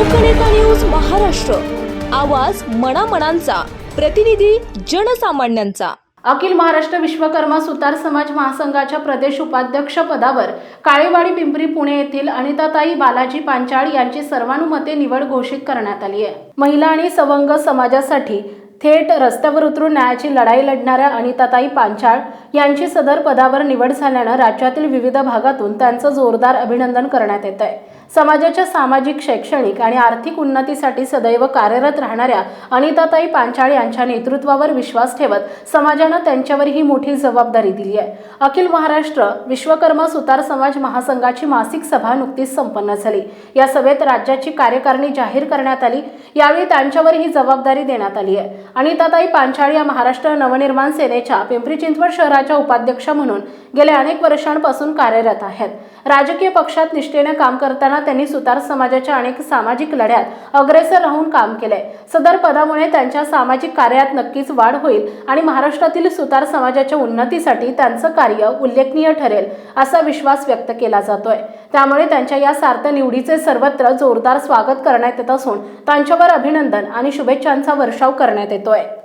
लोकनेता news Maharashtra. आवाज मनामनांचा. प्रतिनिधी जनसामान्यांचा. अखिल महाराष्ट्र विश्वकर्मा सुतार समाज महासंघाच्या प्रदेश उपाध्यक्ष पदावर काळेवाडी पिंपरी पुणे येथील अनिताताई बालाजी पांचाळ यांची सर्वानुमते निवड घोषित करण्यात आली आहे. महिला आणि सवंग समाजासाठी थेट रस्त्यावर उतरून न्यायाची लढाई लढणाऱ्या अनिताताई पांचाळ यांची सदर पदावर निवड झाल्यानं राज्यातील विविध भागातून त्यांचं जोरदार अभिनंदन करण्यात येत आहे समाजाच्या सामाजिक शैक्षणिक आणि आर्थिक उन्नतीसाठी सदैव कार्यरत राहणाऱ्या अनिताताई पांचाळ यांच्या नेतृत्वावर विश्वास ठेवत समाजानं त्यांच्यावर ही मोठी जबाबदारी दिली आहे. अखिल महाराष्ट्र विश्वकर्मा सुतार समाज महासंघाची मासिक सभा नुकतीच संपन्न झाली. या सभेत राज्याची कार्यकारिणी जाहीर करण्यात आली. यावेळी त्यांच्यावर ही जबाबदारी देण्यात आली आहे. अनिताताई पांचाळ या महाराष्ट्र नवनिर्माण सेनेच्या पिंपरी चिंचवड शहराच्या उपाध्यक्ष म्हणून गेल्या अनेक वर्षांपासून कार्यरत आहेत. राजकीय पक्षात निष्ठेने काम करताना त्यांनी सुतार समाजाच्या अनेक सामाजिक लढ्यात अग्रेसर राहून काम केलंय. सदर पदामुळे त्यांच्या सामाजिक कार्यात नक्कीच वाढ होईल आणि महाराष्ट्रातील सुतार समाजाच्या उन्नतीसाठी त्यांचं कार्य उल्लेखनीय ठरेल असा विश्वास व्यक्त केला जातोय. त्यामुळे त्यांच्या या सार्थ निवडीचे सर्वत्र जोरदार स्वागत करण्यात येत असून त्यांच्यावर अभिनंदन आणि शुभेच्छांचा वर्षाव करण्यात येतो येतोय